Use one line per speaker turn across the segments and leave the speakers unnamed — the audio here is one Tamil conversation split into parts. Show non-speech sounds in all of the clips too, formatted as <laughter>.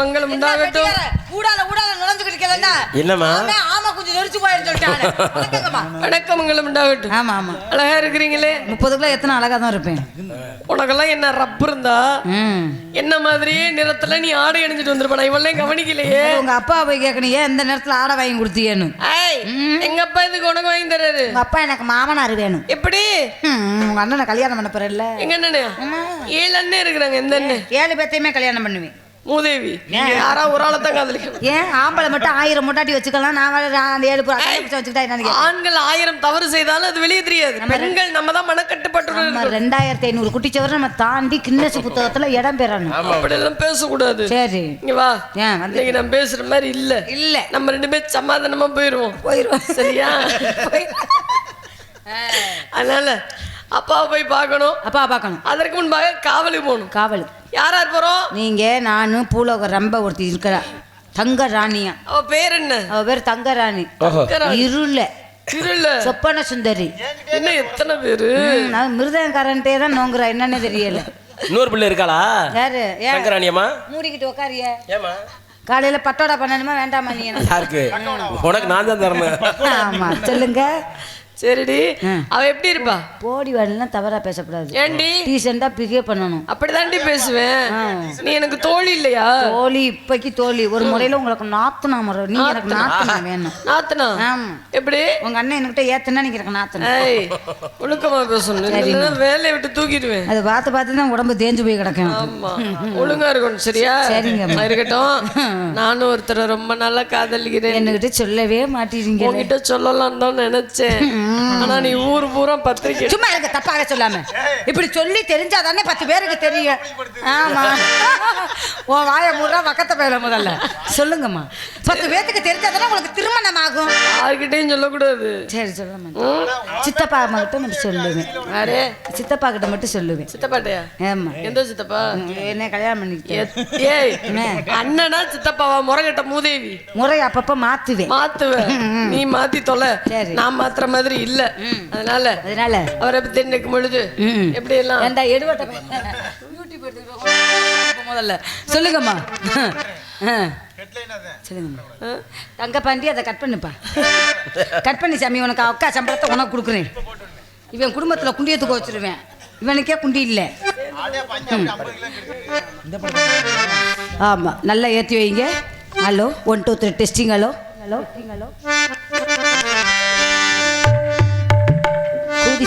மங்களம் உண்டாகட்டும்.
ஊடால ஊடால நுழைஞ்சுக்கிட்டு இருக்கலன்னா
என்னம்மா?
அவன் ஆமா கொஞ்சம் நெரிச்சு போயின்னு சொல்லிட்டாங்க.
வணக்கம் மங்களம் உண்டாகட்டும்.
ஆமா ஆமா.
அழகா இருக்கிறீங்களே?
முப்பது கிலோ எத்தனை அழகா தான் இருப்பேன்.
உனக்கெல்லாம் என்ன ரப்பு இருந்தா. என்ன மாதிரியே நிறத்துல நீ ஆடை அணிஞ்சிட்டு வந்திருப்ப நான் இவளையும் கவனிக்கலையே.
உங்க அப்பா போய் கேட்கணும் ஏன் இந்த நேரத்துல ஆடை வாங்கி கொடுத்தியேன்னு?
ஏய் எங்க அப்பா இதுக்கு உனக்கு வாங்கி தர்றாரு
உங்க அப்பா எனக்கு மாமனார் வேணும்
எப்படி?
உங்க அண்ணனை கல்யாணம் பண்ண போறல்ல
எங்க அண்ணனே? ஏழு அண்ணன் இருக்கிறாங்க எந்த அண்ணன்?
ஏழு பேர்த்தையுமே கல்யாணம் பண்ணுவேன்.
மூதேவி யாரா ஒரு ஆளை தான் காதலிக்கணும்
ஏன்? ஆம்பளை மட்டும் ஆயிரம் முட்டாட்டி வச்சுக்கலாம். நான் அந்த ஏழு வச்சுக்கிட்டா.
ஆண்கள் ஆயிரம் தவறு செய்தாலும் அது வெளியே தெரியாது. பெண்கள் நம்ம தான் மனக்கட்டுப்பட்டு
நம்ம ரெண்டாயிரத்தி ஐநூறு குட்டிச்சவரை நம்ம தாண்டி கின்னஸ் புத்தகத்துல இடம் பெறணும்.
அப்படி எல்லாம் பேசக்கூடாது.
சரி.
இங்க வா. இன்னைக்கு நான் பேசுற மாதிரி இல்ல.
இல்ல.
நம்ம ரெண்டு பேரும் சமாதானமா போயிருவோம்.
போயிருவோம்.
சரியா? அதனால அப்பாவை போய் பார்க்கணும்.
அப்பா பார்க்கணும்.
அதற்கு முன்பாக காவலுக்கு போகணும்.
காவல்.
யார் போறோம்
நீங்க நானும் பூலோக ரொம்ப ஒருத்தி இருக்கிறா தங்க ராணியா
அவ பேர் என்ன?
அவ பேர் தங்க ராணி இருள.
திருள்ள
சொப்பன சுந்தரி.
என்ன எத்தனை பேரு?
நான் மிருதங்காரன்ட்டே தான் நோங்குறா என்னன்னு தெரியல.
இன்னொரு பிள்ளை இருக்காளா?
யாரு? ஏன்
சங்கராணியம்மா
மூடிக்கிட்டு உக்காரிய.
ஏமா
காலையில பட்டோடா பண்ணணுமா வேண்டாமா நீ?
யாருக்கு? உனக்கு நான் தான் தரணும்.
ஆமா சொல்லுங்க.
சரிடி. அவ எப்படி இருப்பா?
போடி வரலாம் தவறா பேசக்கூடாது.
ஏண்டி?
டீசெண்டா பிகேவ் பண்ணணும்.
அப்படிதாண்டி பேசுவேன். நீ எனக்கு தோழி இல்லையா?
தோழி இப்பைக்கு தோழி. ஒரு முறையில உங்களுக்கு நாத்துனா முறை. நீங்க எனக்கு நாத்துனா? வேணும்.
நாத்தனா?
ஆமா.
எப்படி?
உங்க அண்ணன் என்கிட்ட ஏத்துனா நீங்க எனக்கு நாத்தனா.
ஒழுக்கமா பேசணும். வேலையை விட்டு தூக்கிடுவேன்.
அதை பார்த்து பார்த்து தான் உடம்பு தேஞ்சு போய் கிடக்கும்.
ஆமா. ஒழுங்கா இருக்கணும் சரியா?
சரிங்கம்மா.
இருக்கட்டும். நானும் ஒருத்தரை ரொம்ப நாளா காதலிக்கிறேன்.
என்கிட்ட சொல்லவே மாட்டீங்க.
உன்கிட்ட சொல்லலாம் தான் நினைச்சேன். ஆனா நீ ஊர் பூரா பத்திரிக்கை
சும்மா இருக்க தப்பாக சொல்லாம. இப்படி சொல்லி தெரிஞ்சாதானே பத்து பேருக்கு தெரியும். ஆமா. உன் வாய மூடா பக்கத்த பேர முதல்ல. சொல்லுங்கம்மா. பத்து பேருக்கு தெரிஞ்சாதானே உங்களுக்கு திருமணம் ஆகும்.
யார்கிட்டயும் சொல்லக்கூடாது.
சரி சொல்ல மாட்டேன் சித்தப்பா அம்மா கிட்ட மட்டும் சொல்லுவேன்.
யாரே?
சித்தப்பா கிட்ட மட்டும் சொல்லுவேன்.
சித்தப்பாட்டையா?
ஆமா.
எந்த சித்தப்பா?
என்ன கல்யாணம் பண்ணிக்கிட்டேன்.
ஏய் அண்ணனா சித்தப்பாவா? முறைகட்ட மூதேவி.
முறை அப்பப்ப மாத்துவேன்.
மாத்துவ நீ மாத்தி தொலை. நான் மாத்துற மாதிரி இல்ல. அதனால
அதனால.
அவரை பத்தி நினைக்கும் பொழுது
ம்.
எப்படி எல்லாம்
ஏண்டா எடுவட்ட எடுத்துக்கிறோம் முதல்ல சொல்லுங்கம்மா. ஆ. சொல்லுங்கம்மா. தங்க பாண்டி அதை கட் பண்ணுப்பா. கட் பண்ணி சாமி. உனக்கு அக்கா சம்பளத்தை உனக்கு கொடுக்குறேன். இவன் குடும்பத்துல குண்டியத்துக்கு வச்சிருவேன். இவனுக்கே குண்டி இல்லை. ஆமா. நல்லா ஏற்றி வைங்க. Hello one two three testing hello hello hello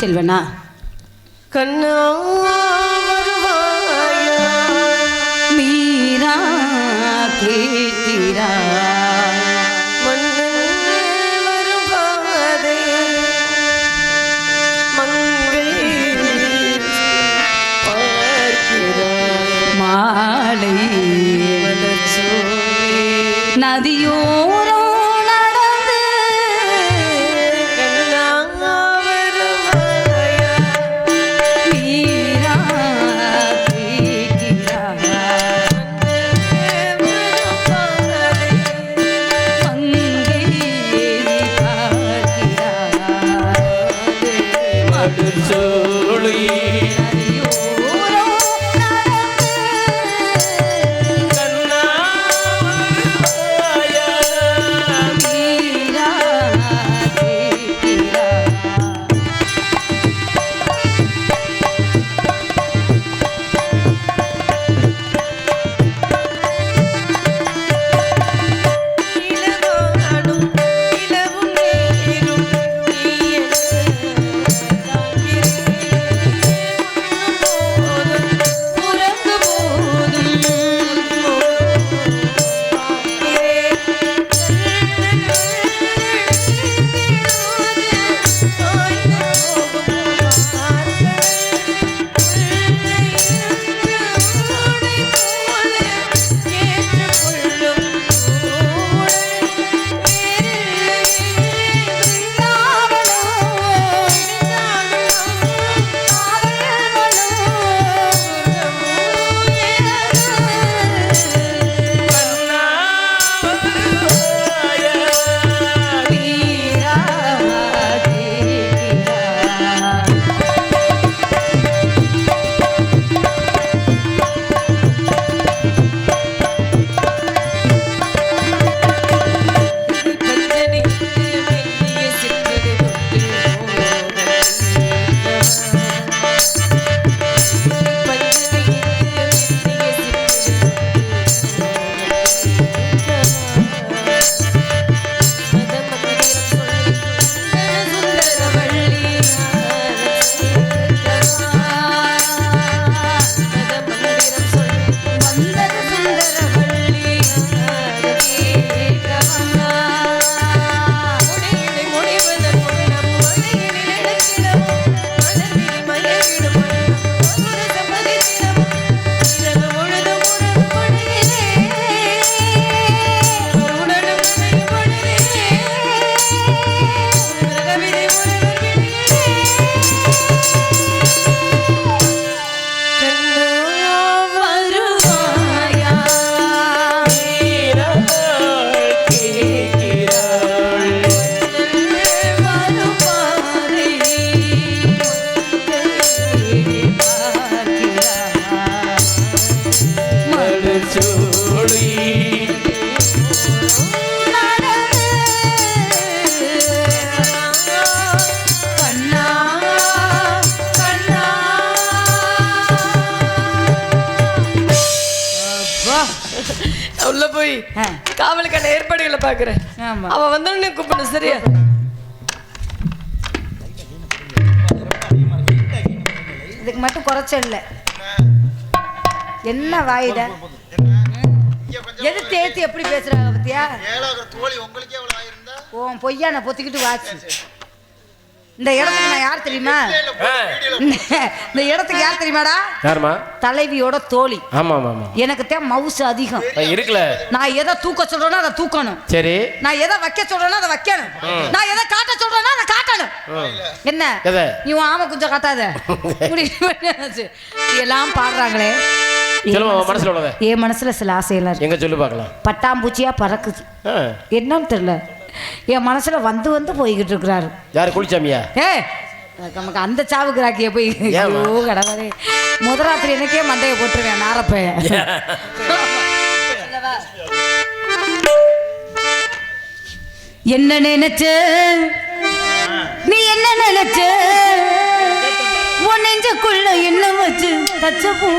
செல்வனா
கண்ணா காவலுக்கான ஏற்பாடுகளை பாக்குறேன்
ஆமா.
அவ வந்தோடனே கூப்பிடணும் சரியா?
இதுக்கு மட்டும் குறைச்சல் இல்லை. என்ன வாயிட? எதிர்த்து ஏத்து எப்படி பேசுறாங்க பத்தியா?
தோழி உங்களுக்கே
உன் பொய்யா நான் பொத்திக்கிட்டு வாச்சு. இந்த இடத்துக்கு நான் யார் தெரியுமா. இந்த இடத்துக்கு யார் தெரியுமாடா?
யாருமா?
தலைவியோட தோழி.
ஆமா ஆமா
எனக்கு தான் மவுசு அதிகம்.
இருக்குல்ல
நான் எதை தூக்க சொல்றேனோ அதை தூக்கணும்.
சரி.
நான் எதை வைக்க சொல்றேனோ அதை வைக்கணும். நான் எதை காட்ட சொல்றேனோ அதை காட்டணும். என்ன? நீ உன் ஆமை கொஞ்சம் காட்டாத. <laughs> எல்லாம் பாடுறாங்களே. என் மனசுல- சில ஆசையெல்லாம்
எங்க சொல்லு பார்க்கலாம்.
பட்டாம்பூச்சியா பறக்குது. என்னன்னு தெரியல. என் மனசுல வந்து வந்து போய்கிட்டு இருக்கிறாரு
யாரு குளிச்சாமியா
ஏ நமக்கு அந்த சாவுக்கு ராக்கிய போய்? ஐயோ கடவுளே. முதராத்திரி எனக்கே மண்டையை போட்டுருவேன் நாரப்பைய. என்ன நினைச்ச? நீ என்ன நினைச்ச? உன் நெஞ்சுக்குள்ள என்ன வச்சு தச்ச பூ.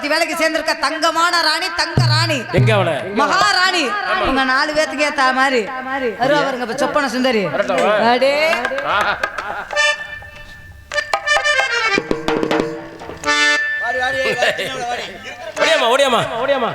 ஒருத்தி வேலைக்கு சேர்ந்திருக்க தங்கமான ராணி தங்க ராணி.
எங்க அவளை?
மகாராணி. உங்க நாலு பேத்துக்கு ஏத்த மாதிரி. வருவா பாருங்க இப்ப சொப்பன சுந்தரி? அடே.
ஓடியாமா ஓடியாமா ஓடியாமா